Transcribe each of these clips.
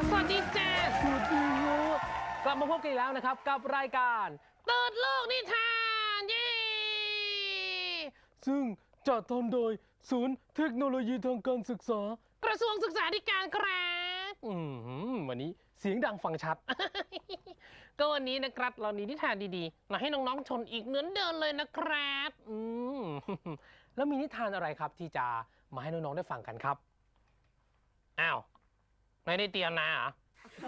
วัสดีครับสวัสดีจ้าสวัสดีครับกลับมาพบกันอีกแล้วนะครับ กับรายการเติร์ดโลกนิทานเย้ซึ่งจัดทำโดยศูนย์เทคโนโลยีทางการศึกษา กระทรวงศึกษาธิการครับอืมวันนี้เสียงดังฟังชัด ก็วันนี้นะครับเรามีนิทานดีๆมาให้น้องๆชนอีกเหมือนเดิมเลยนะครับอืมแล้วมีนิทานอะไรครับที่จะมาให้น้องๆได้ฟังกันครับอ้าว ไม่ได้เตรียมนะเหรอ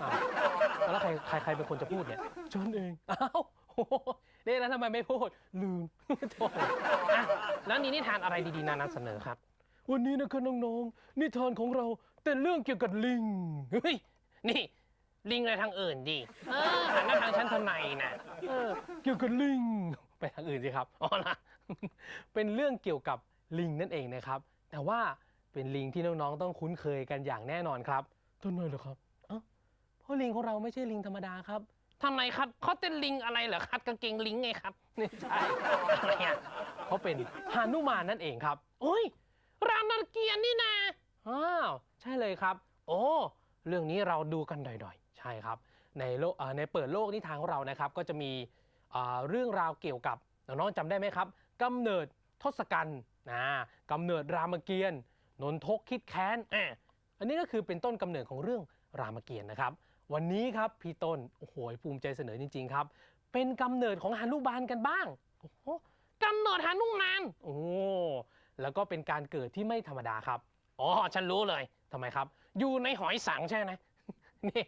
อ้าวแล้วใครใครใครเป็นคนจะพูดเนี่ยจนเองอ้าวโอ้โหนี่แล้วทำไมไม่พูดลืมโถ่อะแล้วนี้นิทานอะไรดีๆนานำเสนอครับ วันนี้นะครับน้องๆนิทานของเราแต่เรื่องเกี่ยวกับลิงเฮ้ยนี่ ลิงอะไรทางอื่นดิเออหันหน้าทางฉันทำไมนะเออเกี่ยวกับลิง ไปทางอื่นสิครับอ๋อละเป็นเรื่องเกี่ยวกับลิงนั่นเองนะครับ แต่ว่าเป็นลิงที่น้องๆต้องคุ้นเคยกันอย่างแน่นอนครับ ทำไมเหรอครับเอ้าเพราะลิงของเราไม่ใช่ลิงธรรมดาครับทำไมครับเขาเป็นลิงอะไรเหรอครับกางเกงลิงไงครับไม่ใช่อะไรอะเขาเป็นหานุมานนั่นเองครับโอ้ยรามเกียรตินี่นะอ้าวใช่เลยครับ โอ้เรื่องนี้เราดูกันหน่อยๆ ใช่ครับ ในโลกเอ่อในเปิดโลกนิทานของเรานะครับ ก็จะมีเอ่อเรื่องราวเกี่ยวกับน้องๆจำได้ไหมครับกำเนิดทศกัณฐ์นะกำเนิดรามเกียรติ์นนทกคิดแค้นอะ อันนี้ก็คือเป็นต้นกำเนิดของเรื่องรามเกียรติ์นะครับ วันนี้ครับพี่ต้นโอ้โหภูมิใจเสนอจริง ๆ ครับ เป็นกำเนิดของฮานุบาลกันบ้างโอ้โหกำเนิดหานุ่งนานโอ้แล้วก็เป็นการเกิดที่ไม่ธรรมดาครับอ๋อฉันรู้เลยทำไมครับ อยู่ในหอยสังใช่ไหมนี่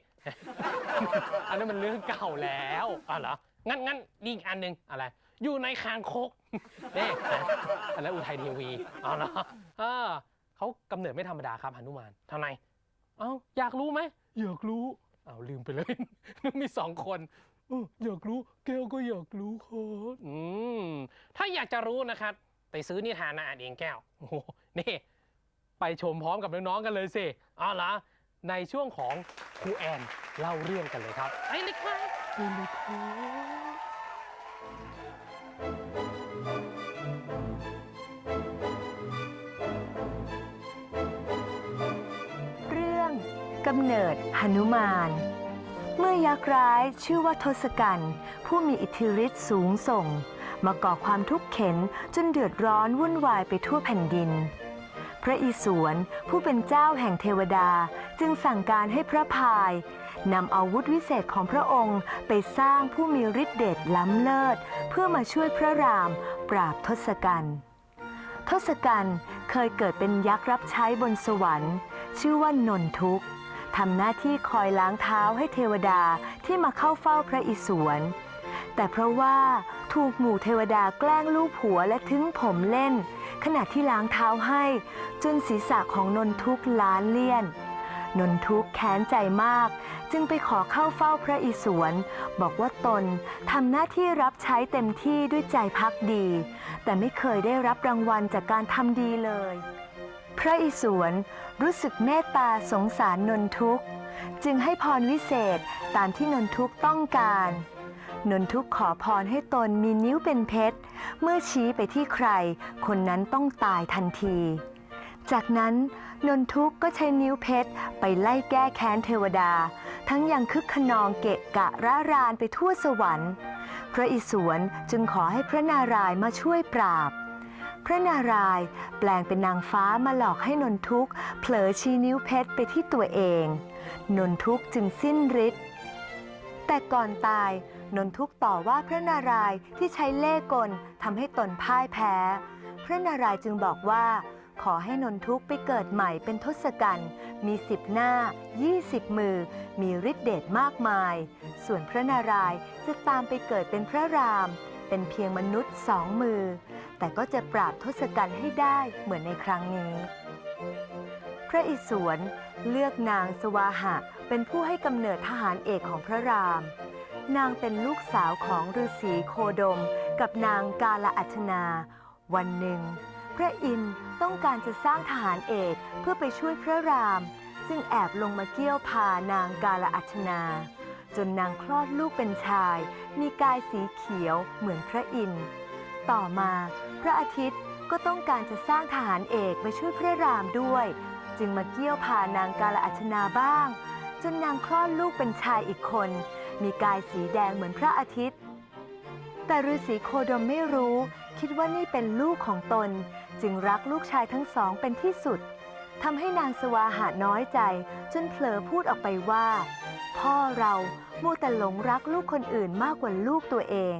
อันนั้นมันเรื่องเก่าแล้วอ๋อเหรองั้นงั้นอีกอันหนึ่งอะไร อยู่ในคางคกนี่อันนั้นอุทัยทีวีอ๋อเหรอเออ เขากำเนิดไม่ธรรมดาครับหนุมานทำไมเอ้าอยากรู้ไหมอยากรู้เอาลืมไปเลยมีสองคนเอออยากรู้แก้วก็อยากรู้ครับอืมถ้าอยากจะรู้นะครับ ไปซื้อนิทานมาอ่านเองแก้วโอ้โหนี่ ไปชมพร้อมกับน้องๆกันเลยสิอ๋อเหรอในช่วงของครูแอนเล่าเรื่องกันเลยครับไปเลยครับไปเลยครับำเนิดหนุมาน เมื่อยักษ์ร้ายชื่อว่าทศกัณฐ์ผู้มีอิทธิฤทธิ์สูงส่ง มาก่อความทุกข์เข็นจนเดือดร้อนวุ่นวายไปทั่วแผ่นดิน พระอิศวรผู้เป็นเจ้าแห่งเทวดาจึงสั่งการให้พระพายนำอาวุธวิเศษของพระองค์ไปสร้างผู้มีฤทธิเดชล้ำเลิศ เพื่อมาช่วยพระรามปราบทศกัณฐ์ทศกัณฐ์เคยเกิดเป็นยักษ์รับใช้บนสวรรค์ ชื่อว่านนทุกข์ ทำหน้าที่คอยล้างเท้าให้เทวดาที่มาเข้าเฝ้าพระอิศวร แต่เพราะว่าถูกหมู่เทวดาแกล้งลูบหัวและทึ้งผมเล่น ขณะที่ล้างเท้าให้ จนศีรษะของนนทุกล้านเลี่ยน นนทุกแค้นใจมาก จึงไปขอเข้าเฝ้าพระอิศวร บอกว่าตนทำหน้าที่รับใช้เต็มที่ด้วยใจพักดี แต่ไม่เคยได้รับรางวัลจากการทำดีเลย พระอิศวร รู้สึกเมตตาสงสารนนทุกข์ จึงให้พรวิเศษตามที่นนทุกข์ต้องการ นนทุกข์ขอพรให้ตนมีนิ้วเป็นเพชร เมื่อชี้ไปที่ใคร คนนั้นต้องตายทันที จากนั้นนนทุกข์ก็ใช้นิ้วเพชรไปไล่แก้แค้นเทวดา ทั้งยังคึกขนองเกะกะร่ารานไปทั่วสวรรค์ พระอิศวรจึงขอให้พระนารายณ์มาช่วยปราบ พระนารายณ์แปลงเป็นนางฟ้ามาหลอกให้นนทุกข์เผลอชี้นิ้วเพชรไปที่ตัวเอง นนทุกข์จึงสิ้นฤทธิ์แต่ก่อนตายนนทุกข์ต่อว่าพระนารายณ์ที่ใช้เล่ห์กลทำให้ตนพ่ายแพ้ พระนารายณ์จึงบอกว่า ขอให้นนทุกข์ไปเกิดใหม่เป็นทศกัณฐ์มีสิบหน้า 20 มือ มีฤทธิเดชมากมาย ส่วนพระนารายณ์จะตามไปเกิดเป็นพระราม เป็นเพียงมนุษย์สองมือ แต่ก็จะปราบทศกัณฐ์ให้ได้เหมือนในครั้งนี้ พระอิศวรเลือกนางสวาหะ เป็นผู้ให้กำเนิดทหารเอกของพระราม นางเป็นลูกสาวของฤาษีโคดม กับนางกาลอัชนา วันหนึ่ง พระอินทร์ต้องการจะสร้างทหารเอกเพื่อไปช่วยพระรามจึงแอบลงมาเกี่ยวพานางกาลอัชนา จนนางคลอดลูกเป็นชาย มีกายสีเขียวเหมือนพระอินทร์ต่อมาพระอาทิตย์ก็ต้องการจะสร้างทหารเอกไปช่วยพระรามด้วย จึงมาเกี่ยวพานางกาลอัชนาบ้าง จนนางคลอดลูกเป็นชายอีกคน มีกายสีแดงเหมือนพระอาทิตย์ แต่ฤาษีโคดมไม่รู้ คิดว่านี่เป็นลูกของตน จึงรักลูกชายทั้งสองเป็นที่สุดทำให้นางสวาหาน้อยใจ จนเผลอพูดออกไปว่า พ่อเรามัวแต่หลงรักลูกคนอื่นมากกว่าลูกตัวเอง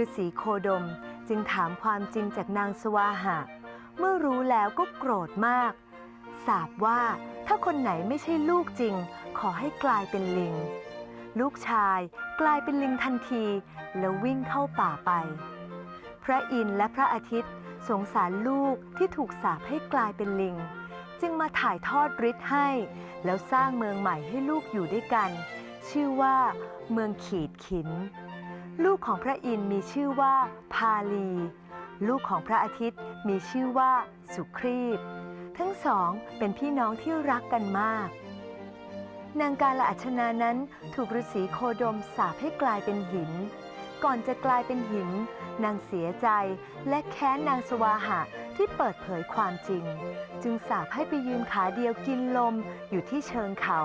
ฤาษีโคดมจึงถามความจริงจากนางสวาหะ เมื่อรู้แล้วก็โกรธมาก สาบว่าถ้าคนไหนไม่ใช่ลูกจริง ขอให้กลายเป็นลิง ลูกชายกลายเป็นลิงทันที แล้ววิ่งเข้าป่าไป พระอินทร์และพระอาทิตย์สงสารลูกที่ถูกสาปให้กลายเป็นลิง จึงมาถ่ายทอดฤทธิ์ให้ แล้วสร้างเมืองใหม่ให้ลูกอยู่ด้วยกัน ชื่อว่า เมืองขีดขิน ลูกของพระอินทร์มีชื่อว่า พาลี ลูกของพระอาทิตย์มีชื่อว่าสุครีบ ทั้งสองเป็นพี่น้องที่รักกันมากนางกาลอัชนานั้นถูกฤาษีโคดมสาปให้กลายเป็นหิน ก่อนจะกลายเป็นหิน นางเสียใจและแค้นนางสวาหะที่เปิดเผยความจริง จึงสาปให้ไปยืนขาเดียวกินลมอยู่ที่เชิงเขา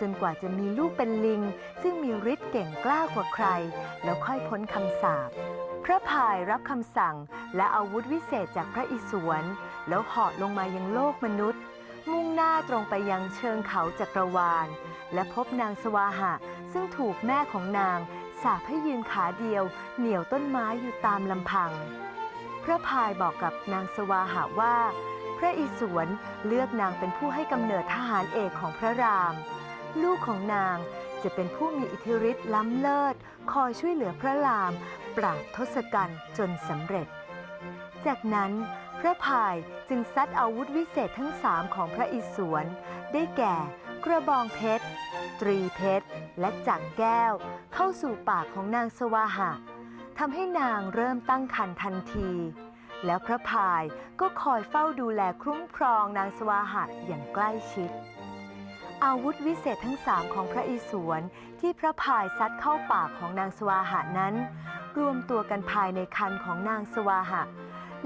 จนกว่าจะมีลูกเป็นลิง ซึ่งมีฤทธิ์เก่งกล้ากว่าใคร แล้วค่อยพ้นคำสาปพระพายรับคำสั่งและอาวุธวิเศษจากพระอิศวรแล้วเหาะลงมายังโลกมนุษย์ มุ่งหน้าตรงไปยังเชิงเขาจักรวาล และพบนางสวาหะ ซึ่งถูกแม่ของนาง สาปให้ยืนขาเดียวเหนี่ยวต้นไม้อยู่ตามลำพัง พระพายบอกกับนางสวาหะว่า พระอิศวรเลือกนางเป็นผู้ให้กำเนิดทหารเอกของพระราม ลูกของนางจะเป็นผู้มีอิทธิฤทธิ์ล้ำเลิศ คอยช่วยเหลือพระราม ปราบทศกัณฐ์จนสำเร็จ จากนั้นพระพายจึงซัดอาวุธวิเศษทั้งสามของพระอิศวรได้แก่ กระบองเพชร ตรีเพชร และจักแก้ว เข้าสู่ปากของนางสวาหะทำให้นางเริ่มตั้งครรภ์ทันที แล้วพระพายก็คอยเฝ้าดูแลคุ้มครองนางสวาหะอย่างใกล้ชิด อาวุธวิเศษทั้งสามของพระอิศวรที่พระพายซัดเข้าปากของนางสวาหะนั้น รวมตัวกันภายในคันของนางสวาหะ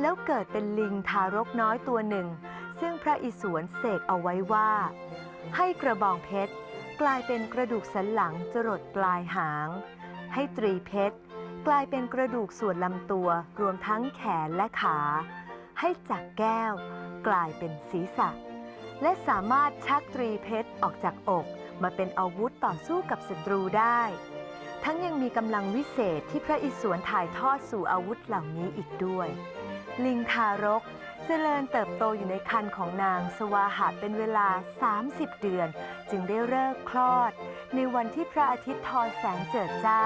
แล้วเกิดเป็นลิงทารกน้อยตัวหนึ่ง ซึ่งพระอิศวรเสกเอาไว้ว่า ให้กระบองเพชร กลายเป็นกระดูกสันหลังจรดปลายหาง ให้ตรีเพชร กลายเป็นกระดูกส่วนลำตัวรวมทั้งแขนและขา ให้จักแก้ว กลายเป็นศีรษะ และสามารถชักตรีเพชรออกจากอกมาเป็นอาวุธต่อสู้กับศัตรูได้ ทั้งยังมีกำลังวิเศษที่พระอิศวรถ่ายทอดสู่อาวุธเหล่านี้อีกด้วย ลิงทารก เจริญเติบโตอยู่ในคันของนางสวาหะเป็นเวลา 30 เดือน จึงได้เลิกคลอด ในวันที่พระอาทิตย์ทอแสงเจิดจ้า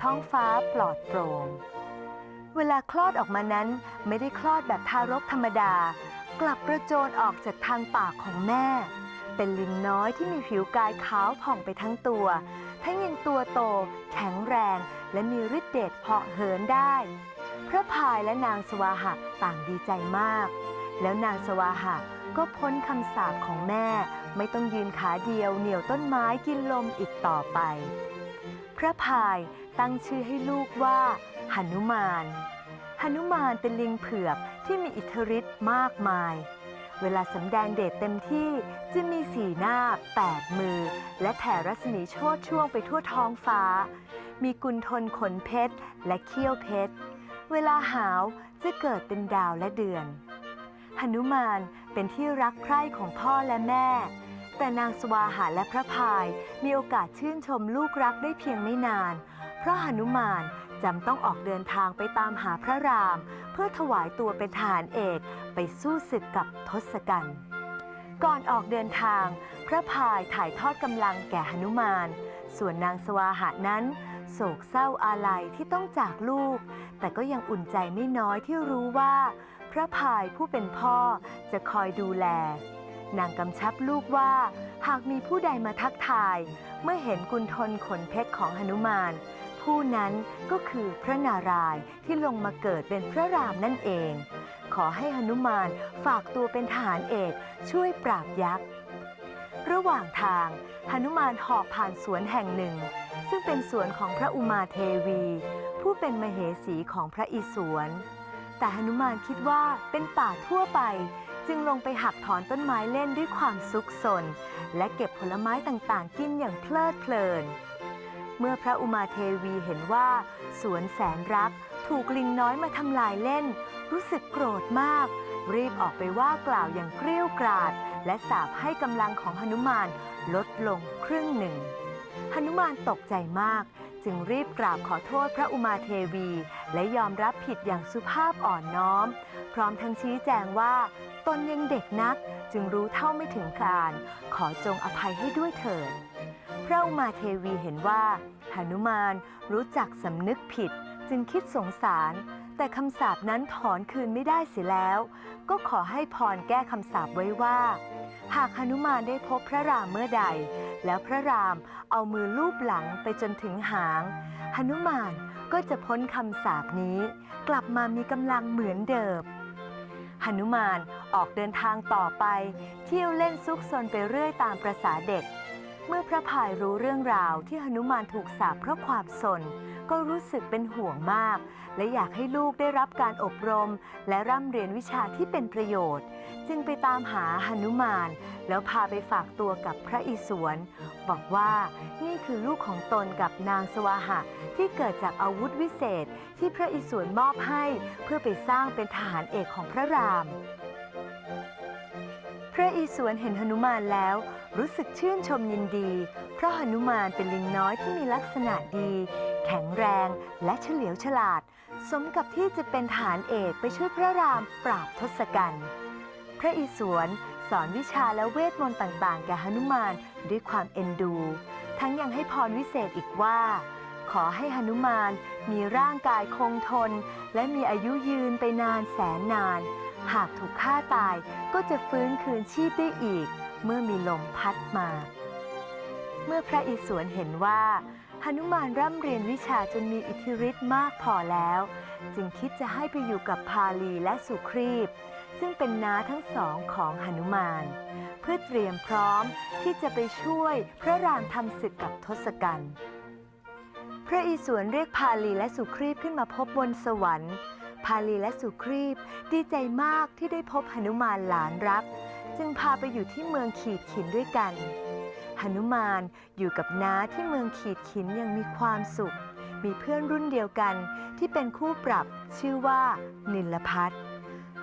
ท้องฟ้าปลอดโปร่งเวลาคลอดออกมานั้นไม่ได้คลอดแบบทารกธรรมดา กลับกระโจนออกจากทางปากของแม่ เป็นลิงน้อยที่มีผิวกายขาวผ่องไปทั้งตัว ทั้งยังตัวโต แข็งแรง และมีฤทธิ์เดชเหาะเหินได้ ระพายและนางสวาหะต่างดีใจมาก แล้วนางสวาหะก็พ้นคำสาปของแม่ ไม่ต้องยืนขาเดียวเหนี่ยวต้นไม้กินลมอีกต่อไป พระพายตั้งชื่อให้ลูกว่าหนุมานหนุมานเป็นลิงเผือกที่มีอิทธิฤทธิ์มากมาย เวลาสำแดงเดชเต็มที่จะมีสีหน้าแปดมือ และแผ่รัศมีโชดช่วงไปทั่วท้องฟ้า มีกุลทนขนเพชรและเขี้ยวเพชร เวลาหาวจะเกิดเป็นดาวและเดือน หนุมานเป็นที่รักใคร่ของพ่อและแม่ แต่นางสวาหาและพระพายมีโอกาสชื่นชมลูกรักได้เพียงไม่นาน เพราะหนุมานจำต้องออกเดินทางไปตามหาพระราม เพื่อถวายตัวเป็นทหารเอกไปสู้ศึกกับทศกัณฐ์ก่อนออกเดินทาง พระพายถ่ายทอดกำลังแก่หนุมาน ส่วนนางสวาหะนั้น โศกเศร้าอาลัยที่ต้องจากลูก แต่ก็ยังอุ่นใจไม่น้อยที่รู้ว่า พระพายผู้เป็นพ่อจะคอยดูแล นางกำชับลูกว่า หากมีผู้ใดมาทักทาย เมื่อเห็นกุณฑลขนเพชรของหนุมาน ผู้นั้นก็คือพระนารายณ์ที่ลงมาเกิดเป็นพระรามนั่นเอง ขอให้หนุมานฝากตัวเป็นทหารเอกช่วยปราบยักษ์ระหว่างทางหนุมานหอบผ่านสวนแห่งหนึ่ง ซึ่งเป็นสวนของพระอุมาเทวี ผู้เป็นมเหสีของพระอิศวร แต่หนุมานคิดว่าเป็นป่าทั่วไป จึงลงไปหักถอนต้นไม้เล่นด้วยความซุกซนและเก็บผลไม้ต่างๆ กินอย่างเพลิดเพลิน เมื่อพระอุมาเทวีเห็นว่า สวนแสนรักถูกลิงน้อยมาทำลายเล่น รู้สึกโกรธมาก รีบออกไปว่ากล่าวอย่างเกรี้ยวกราดและสาปให้กำลังของหนุมานลดลงครึ่งหนึ่ง นุมานตกใจมาก จึงรีบกราบขอโทษพระอุมาเทวี และยอมรับผิดอย่างสุภาพอ่อนน้อม พร้อมทั้งชี้แจงว่า ตนยังเด็กนักจึงรู้เท่าไม่ถึงการ ขอจงอภัยให้ด้วยเถิด พระอุมาเทวีเห็นว่าหนุมานรู้จักสำนึกผิด จึงคิดสงสาร แต่คำสาปนั้นถอนคืนไม่ได้เสียแล้ว ก็ขอให้พรแก้คำสาปไว้ว่า หากหนุมานได้พบพระรามเมื่อใด แล้วพระรามเอามือลูบหลังไปจนถึงหางหนุมานก็จะพ้นคำสาปนี้ กลับมามีกำลังเหมือนเดิมหนุมานออกเดินทางต่อไป เที่ยวเล่นซุกซนไปเรื่อยตามประษาเด็ก เมื่อพระพายรู้เรื่องราวที่หนุมานถูกสาปเพราะความสน ก็รู้สึกเป็นห่วงมาก และอยากให้ลูกได้รับการอบรม และร่ำเรียนวิชาที่เป็นประโยชน์ จึงไปตามหาหนุมาน แล้วพาไปฝากตัวกับพระอิศวรบอกว่านี่คือลูกของตนกับนางสวาหะ ที่เกิดจากอาวุธวิเศษที่พระอิศวรมอบให้ เพื่อไปสร้างเป็นทหารเอกของพระราม พระอิศวรเห็นหนุมานแล้ว รู้สึกชื่นชมยินดี เพราะหนุมานเป็นลิงน้อยที่มีลักษณะดี แข็งแรงและเฉลียวฉลาด สมกับที่จะเป็นฐานเอกไปช่วยพระรามปราบทศกัณฐ์พระอิศวรสอนวิชาและเวทมนต์ต่างๆ แก่หนุมานด้วยความเอ็นดู ทั้งยังให้พรวิเศษอีกว่า ขอให้หนุมานมีร่างกายคงทน และมีอายุยืนไปนานแสนนาน หากถูกฆ่าตายก็จะฟื้นคืนชีพได้อีก เมื่อมีลมพัดมา เมื่อพระอิศวรเห็นว่าหนุมานร่ำเรียนวิชาจนมีอิทธิฤทธิ์มากพอแล้ว จึงคิดจะให้ไปอยู่กับพาลีและสุครีบ ซึ่งเป็นน้าทั้งสองของหนุมาน เพื่อเตรียมพร้อมที่จะไปช่วยพระรามทำศึกกับทศกัณฐ์พระอิศวรเรียกพาลีและสุครีบขึ้นมาพบบนสวรรค์ พาลีและสุครีบดีใจมากที่ได้พบหนุมานหลานรัก จึงพาไปอยู่ที่เมืองขีดขินด้วยกันหนุมานอยู่กับน้าที่เมืองขีดขินย่างมีความสุข มีเพื่อนรุ่นเดียวกันที่เป็นคู่ปรับชื่อว่า นิลพัท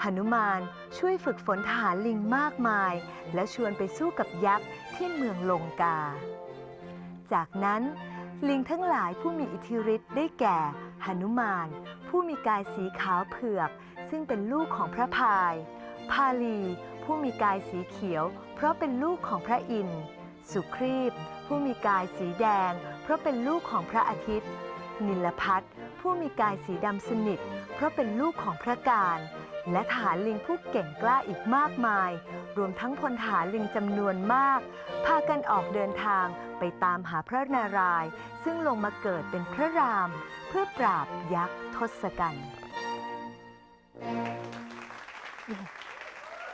หนุมานช่วยฝึกฝนทหารลิงมากมาย และชวนไปสู้กับยักษ์ที่เมืองลงกา จากนั้นลิงทั้งหลายผู้มีอิทธิฤทธิ์ได้แก่หนุมาน ผู้มีกายสีขาวเผือก ซึ่งเป็นลูกของพระพาย พาลี ผู้มีกายสีเขียว เพราะเป็นลูกของพระอินทร์สุครีบ ผู้มีกายสีแดง เพราะเป็นลูกของพระอาทิตย์ นิลพัทผู้มีกายสีดำสนิท เพราะเป็นลูกของพระการ และทหารลิงผู้เก่งกล้าอีกมากมาย รวมทั้งพลทหารลิงจำนวนมาก พากันออกเดินทางไปตามหาพระนารายณ์ซึ่งลงมาเกิดเป็นพระราม พื่อปราบยักษ์ทศกัณฐ์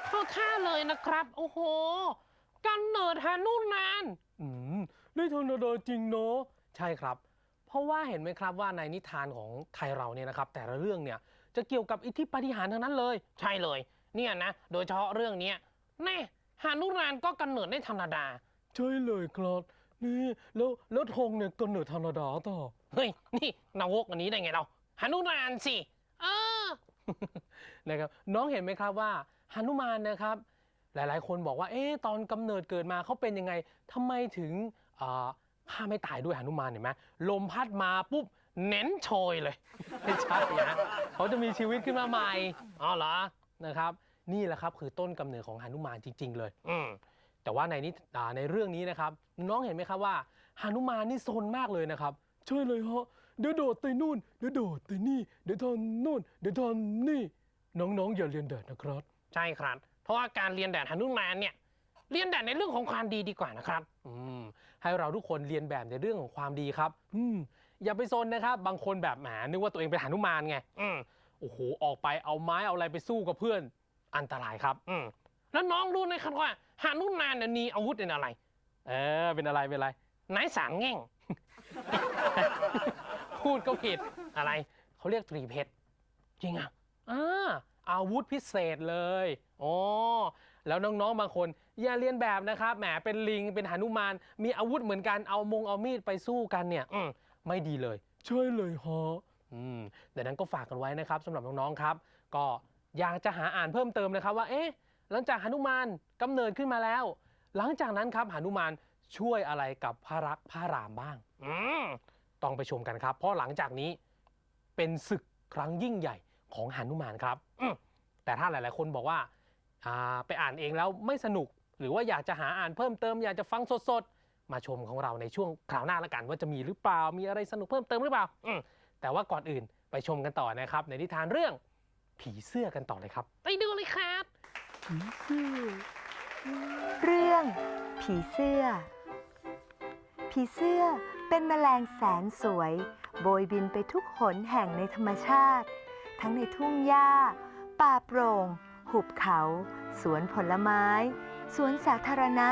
พ่อข้าเลยนะครับ โอ้โหกันเนิดหานุนาน อืมได้ธรรมดาจริงเนาะใช่ครับ เพราะว่าเห็นไหมครับว่าในนิทานของไทยเราเนี่ยนะครับ แต่ละเรื่องเนี่ยจะเกี่ยวกับอิทธิปาฏิหาริย์ทั้งนั้นเลย ใช่เลย เนี่ยนะ โดยเฉพาะเรื่องเนี้ยแน่หานุนานก็กันเนิดได้ธรรมดา ใช่เลยครับ นี่แล้วแล้วธงเนี่ยก็เนิดธรรมดาต่อ เฮ้ย นี่นาวกอันนี้ได้ไงเราหานุนานสิเออนะครับน้องเห็นไหมครับว่าหนุมานนะครับ หลายๆ คนบอกว่า เอ๊ะตอนกำเนิดเกิดมาเขาเป็นยังไงทำไมถึงอ่าฆ่าไม่ตายด้วยหนุมานเห็นไหมลมพัดมาปุ๊บเน้นโชยเลยไม่ใช่นะเขาจะมีชีวิตขึ้นมาใหม่อ๋อเหรอนะครับ นี่แหละครับคือต้นกำเนิดของหนุมานจริง ๆ เลย อืมแต่ว่าในนี้อ่าในเรื่องนี้นะครับ น้องเห็นไหมครับว่าหนุมานนี่ซนมากเลยนะครับ ใช่เลยฮะ เดี๋ยวโดดไปนู่น เดี๋ยวโดดไปนี่ เดี๋ยวทอนนู่น เดี๋ยวทอนนี่ น้องๆ อย่าเรียนแบบนะครับ ใช่ครับ เพราะว่าการเรียนแบบหานุมานเนี่ย เรียนแบบในเรื่องของความดีดีกว่านะครับ อืม ให้เราทุกคนเรียนแบบในเรื่องของความดีครับ อืม อย่าไปซนนะครับ บางคนแบบแหมนึกว่าตัวเองเป็นหนุมานไง อืม โอ้โห ออกไปเอาไม้เอาอะไรไปสู้กับเพื่อน อันตรายครับ อืม แล้วน้องรู้ไหมครับว่าหานุมานเนี่ยมีอาวุธเป็นอะไร เออ เป็นอะไร เป็นอะไรไม้สามแง่ง พูดก็ผิดอะไร เขาเรียกตรีเพชรจริงอะอ่าอาวุธพิเศษเลยอ๋อแล้วน้องๆบางคน อย่าเรียนแบบนะครับ แหม เป็นลิง เป็นหนุมาน มีอาวุธเหมือนกัน เอามง เอามีดไปสู้กันเนี่ยอืไม่ดีเลยใช่เลยฮะอืมดังนั้นก็ฝากกันไว้นะครับสำหรับน้องๆครับ ก็อยากจะหาอ่านเพิ่มเติมนะครับว่า เอ๊ะ หลังจากหนุมานกำเนิดขึ้นมาแล้ว หลังจากนั้นครับหนุมาน ช่วยอะไรกับพระรักษ์พระรามบ้างอืมต้องไปชมกันครับ เพราะหลังจากนี้เป็นศึกครั้งยิ่งใหญ่ของหนุมานครับอืมแต่ถ้าหลาย ๆ คนบอกว่าอ่าไปอ่านเองแล้วไม่สนุก หรือว่าอยากจะหาอ่านเพิ่มเติม อยากจะฟังสด ๆ มาชมของเราในช่วงคราวหน้าละกัน ว่าจะมีหรือเปล่ามีอะไรสนุกเพิ่มเติมหรือเปล่าอืมแต่ว่าก่อนอื่นไปชมกันต่อนะครับ ในนิทานเรื่องผีเสื้อกันต่อเลยครับ ไปดูเลยครับเรื่องผีเสื้อ ผีเสื้อเป็นแมลงแสนสวย โบยบินไปทุกหนแห่งในธรรมชาติ ทั้งในทุ่งหญ้า ป่าโปร่ง หุบเขา สวนผลไม้ สวนสาธารณะ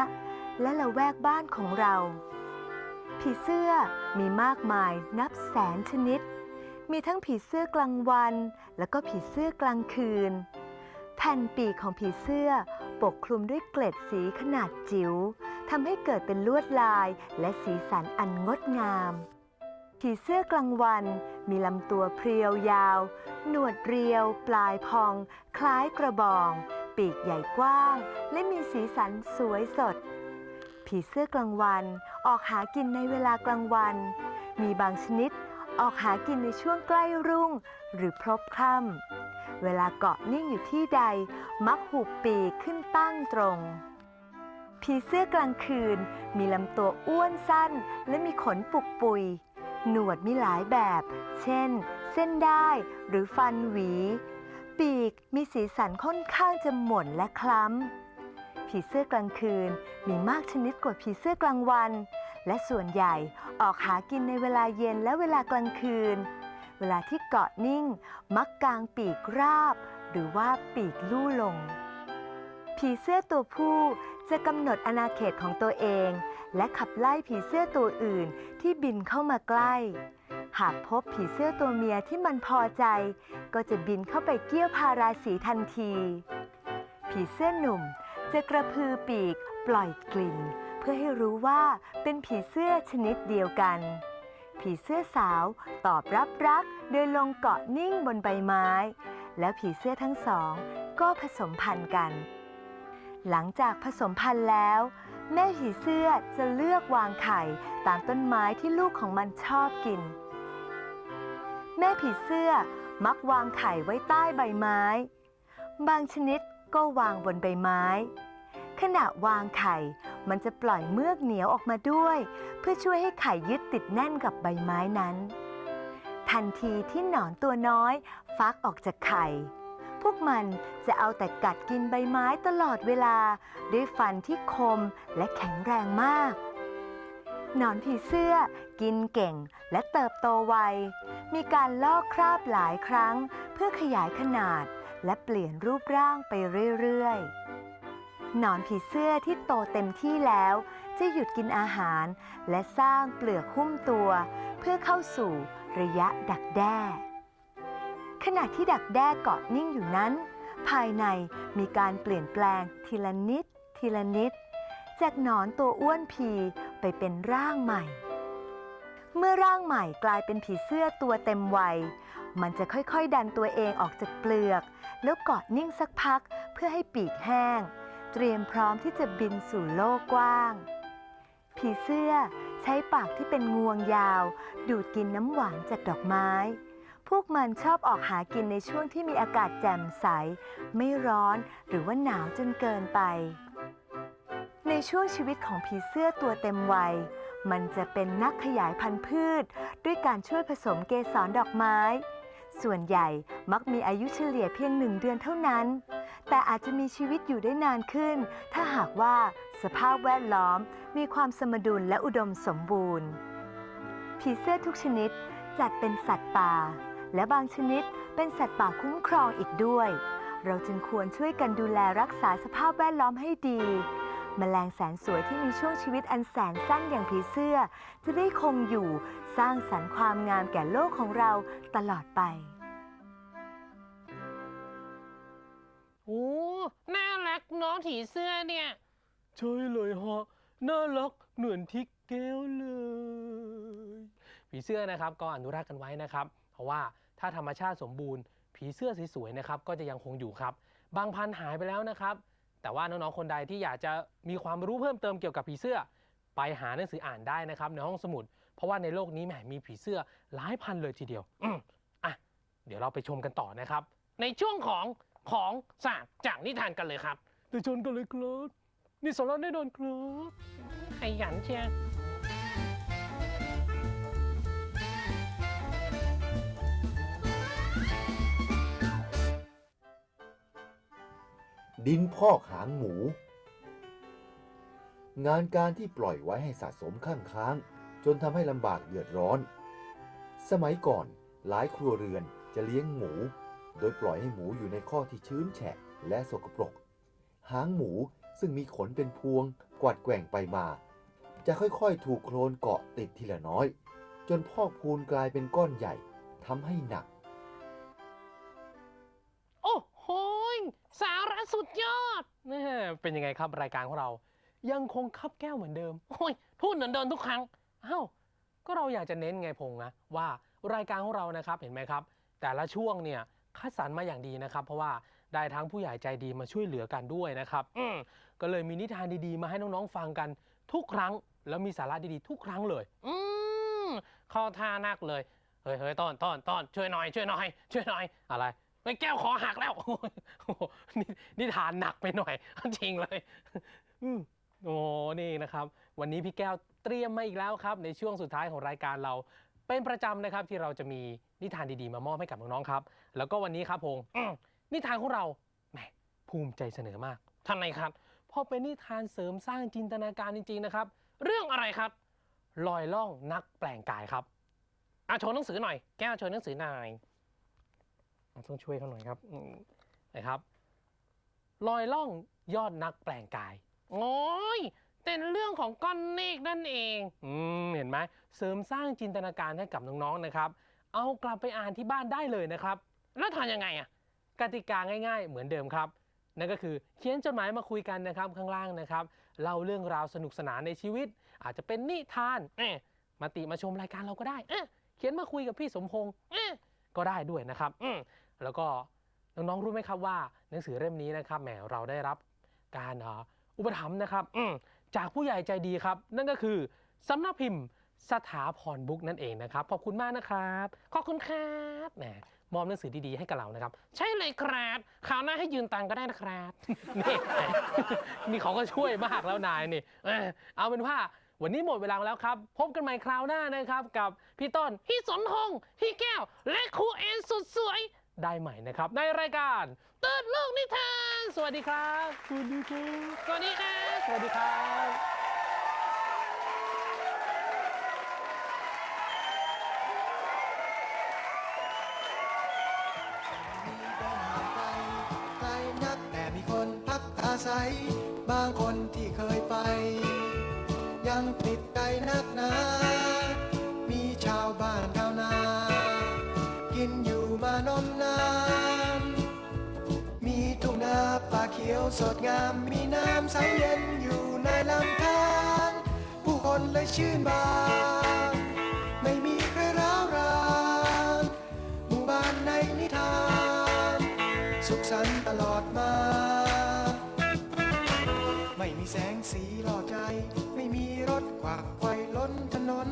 และละแวกบ้านของเรา ผีเสื้อมีมากมายนับแสนชนิด มีทั้งผีเสื้อกลางวัน แล้วก็ผีเสื้อกลางคืน แผ่นปีกของผีเสื้อปกคลุมด้วยเกล็ดสีขนาดจิ๋ว ทำให้เกิดเป็นลวดลายและสีสันอันงดงามผีเสื้อกลางวัน มีลำตัวเพรียวยาว หนวดเรียว ปลายพอง คล้ายกระบอง ปีกใหญ่กว้าง และมีสีสันสวยสด ผีเสื้อกลางวันออกหากินในเวลากลางวัน มีบางชนิดออกหากินในช่วงใกล้รุ่ง หรือพลบค่ำเวลาเกาะนิ่งอยู่ที่ใด มักหุบปีกขึ้นตั้งตรง ผีเสื้อกลางคืน มีลำตัวอ้วนสั้น และมีขนปุกปุย หนวดมีหลายแบบ เช่น เส้นได้หรือฟันหวี ปีกมีสีสันค่อนข้างจะหม่นและคล้ำ ผีเสื้อกลางคืนมีมากชนิดกว่าผีเสื้อกลางวัน และส่วนใหญ่ออกหากินในเวลาเย็นและเวลากลางคืน เวลาที่เกาะนิ่ง มักกางปีกราบ หรือว่าปีกลู่ลง ผีเสื้อตัวผู้จะกำหนดอาณาเขตของตัวเอง และขับไล่ผีเสื้อตัวอื่นที่บินเข้ามาใกล้ หากพบผีเสื้อตัวเมียที่มันพอใจ ก็จะบินเข้าไปเกี้ยวพาราสีทันที ผีเสื้อหนุ่มจะกระพือปีกปล่อยกลิ่น เพื่อให้รู้ว่าเป็นผีเสื้อชนิดเดียวกัน ผีเสื้อสาวตอบรับรักโดยลงเกาะนิ่งบนใบไม้ แล้วผีเสื้อทั้งสองก็ผสมพันธุ์กัน หลังจากผสมพันธุ์แล้ว แม่ผีเสื้อจะเลือกวางไข่ตามต้นไม้ที่ลูกของมันชอบกิน แม่ผีเสื้อมักวางไข่ไว้ใต้ใบไม้ บางชนิดก็วางบนใบไม้ ขณะวางไข่ มันจะปล่อยเมือกเหนียวออกมาด้วย เพื่อช่วยให้ไข่ยึดติดแน่นกับใบไม้นั้น ทันทีที่หนอนตัวน้อย ฟักออกจากไข่ พวกมันจะเอาแต่กัดกินใบไม้ตลอดเวลา ด้วยฟันที่คมและแข็งแรงมาก หนอนผีเสื้อกินเก่งและเติบโตไว มีการลอกคราบหลายครั้ง เพื่อขยายขนาดและเปลี่ยนรูปร่างไปเรื่อยๆ หนอนผีเสื้อที่โตเต็มที่แล้ว จะหยุดกินอาหาร และสร้างเปลือกหุ้มตัว เพื่อเข้าสู่ระยะดักแด้ ขณะที่ดักแด้เกาะนิ่งอยู่นั้น ภายในมีการเปลี่ยนแปลงทีละนิด ทีละนิด จากหนอนตัวอ้วนพีไปเป็นร่างใหม่ เมื่อร่างใหม่กลายเป็นผีเสื้อตัวเต็มวัย มันจะค่อยๆ ดันตัวเองออกจากเปลือก แล้วเกาะนิ่งสักพักเพื่อให้ปีกแห้ง เตรียมพร้อมที่จะบินสู่โลกกว้าง ผีเสื้อใช้ปากที่เป็นงวงยาว ดูดกินน้ำหวานจากดอกไม้ พวกมันชอบออกหากินในช่วงที่มีอากาศแจ่มใส ไม่ร้อนหรือว่าหนาวจนเกินไป ในช่วงชีวิตของผีเสื้อตัวเต็มวัย มันจะเป็นนักขยายพันธุ์พืช ด้วยการช่วยผสมเกสรดอกไม้ ส่วนใหญ่มักมีอายุเฉลี่ยเพียงหนึ่งเดือนเท่านั้น แต่อาจจะมีชีวิตอยู่ได้นานขึ้น ถ้าหากว่าสภาพแวดล้อมมีความสมดุลและอุดมสมบูรณ์ ผีเสื้อทุกชนิดจัดเป็นสัตว์ป่า และบางชนิดเป็นสัตว์ป่าคุ้มครองอีกด้วย เราจึงควรช่วยกันดูแลรักษาสภาพแวดล้อมให้ดีแมลงแสนสวยที่มีช่วงชีวิตอันแสนสั้นอย่างผีเสื้อ จะได้คงอยู่สร้างสรรค์ความงามแก่โลกของเราตลอดไป โอ้ น่ารักเน้องผีเสื้อเนี่ย ใช่เลยฮะ น่ารักเหมือนทิกแก้วเลย ผีเสื้อนะครับก็อนุรักษ์กันไว้นะครับ เพราะว่าถ้าธรรมชาติสมบูรณ์ ผีเสื้อสวยๆนะครับก็จะยังคงอยู่ครับ บางพันธุ์หายไปแล้วนะครับ แต่ว่าน้องๆคนใดที่อยากจะมีความรู้เพิ่มเติมเกี่ยวกับผีเสื้อ ไปหาหนังสืออ่านได้นะครับในห้องสมุด เพราะว่าในโลกนี้แหมมีผีเสื้อหลายพันเลยทีเดียวอืมอะเดี๋ยวเราไปชมกันต่อนะครับ ในช่วงของของศาสตร์จากนิทานกันเลยครับไปชมกันเลยครับนี่สาระแน่นอนครับขยันเชียร์ ดินพอกหางหมู งานการที่ปล่อยไว้ให้สะสมข้างค้าง จนทำให้ลำบากเดือดร้อน สมัยก่อนหลายครัวเรือนจะเลี้ยงหมู โดยปล่อยให้หมูอยู่ในข้อที่ชื้นแฉะและสกปรก หางหมูซึ่งมีขนเป็นพวงกวัดแกว่งไปมา จะค่อยๆ ถูกโคลนเกาะติดทีละน้อย จนพอกพูนกลายเป็นก้อนใหญ่ทำให้หนัก สาระสุดยอดแม่เป็นยังไงครับรายการของเรา ยังคงคับแก้วเหมือนเดิมโอ้ยพูดเหมือนเดิมทุกครั้งอ้าวก็เราอยากจะเน้นไงพงษ์นะว่ารายการของเรานะครับเห็นไหมครับ แต่ละช่วงเนี่ยคัดสรรมาอย่างดีนะครับ เพราะว่าได้ทั้งผู้ใหญ่ใจดีมาช่วยเหลือกันด้วยนะครับอืมก็เลยมีนิทานดีๆ มาให้น้องๆฟังกันทุกครั้ง แล้วมีสาระดีๆ ทุกครั้งเลย อืมเข้าท่านักเลยเฮ้ยเฮ้ยต้อนต้อนต้อนช่วยหน่อยช่วยหน่อยช่วยหน่อยอะไรเฮ้ยแก้วคอหักแล้วโอ้โหนี่นิทานหนักไปหน่อย จริงเลยอืมโอ้นี่นะครับ วันนี้พี่แก้วเตรียมมาอีกแล้วครับ ในช่วงสุดท้ายของรายการเรา เป็นประจำนะครับที่เราจะมีนิทานดีๆ มามอบให้กับน้องๆครับ แล้วก็วันนี้ครับพงษ์อืมนิทานของเราแหมภูมิใจเสนอมากทำไมครับเพราะเป็นนิทานเสริมสร้างจินตนาการจริงๆนะครับ เรื่องอะไรครับ ลอยล่องนักแปลงกายครับอะโชว์หนังสือหน่อยแก้วโชว์หนังสือหน่อย ต้องช่วยเขาหน่อยครับอืมนะครับลอยล่องยอดนักแปลงกายโอ้ยเป็นเรื่องของก้อนเมฆนั่นเองอืมเห็นไหมเสริมสร้างจินตนาการให้กับน้องๆนะครับ เอากลับไปอ่านที่บ้านได้เลยนะครับ แล้วทานยังไงอะกติกาง่าย ๆ เหมือนเดิมครับ นั่นก็คือเขียนจดหมายมาคุยกันนะครับข้างล่างนะครับเล่าเรื่องราวสนุกสนานในชีวิต อาจจะเป็นนิทานเอ๊ะมาติมาชมรายการเราก็ได้เอ๊ะเขียนมาคุยกับพี่สมพงษ์เอ๊ะก็ได้ด้วยนะครับอืม แล้วก็น้องๆรู้ไหมครับว่าหนังสือเล่มนี้นะครับแหมเราได้รับการอุปถัมภ์นะครับจากผู้ใหญ่ใจดีครับ นั่นก็คือสำนักพิมพ์สถาพรบุ๊กนั่นเองนะครับ ขอบคุณมากนะครับ ขอบคุณครับแหมมอบหนังสือดีๆให้กับเรานะครับ ใช่เลยครับคราวหน้าให้ยืนตังก็ได้นะครับนี่นี่เขาก็ช่วยมากแล้วนายนี่เออเอาเป็นว่าวันนี้หมดเวลาแล้วครับ พบกันใหม่คราวหน้านะครับ กับพี่ต้น พี่สนทงพี่แก้ว และครูเอ็นสุดสวย ได้ใหม่นะครับ ในรายการตื่นโลกนิทาน สวัสดีครับ สวัสดีครับ สวัสดีครับ สวัสดีครับไกลนักแต่มีคนพักอาศัย บางคนที่เคยไป ยังติดใจนักหนา ยวสดงามมีน้ำใสเย็นอยู่ในลำธารผู้คนเลยชื่นบาน ไม่มีใครร้าวรานหมู่บ้านในนิทาน สุขสันต์ตลอดมา ไม่มีแสงสีหล่อใจ ไม่มีรถขวักไขวล้นถนน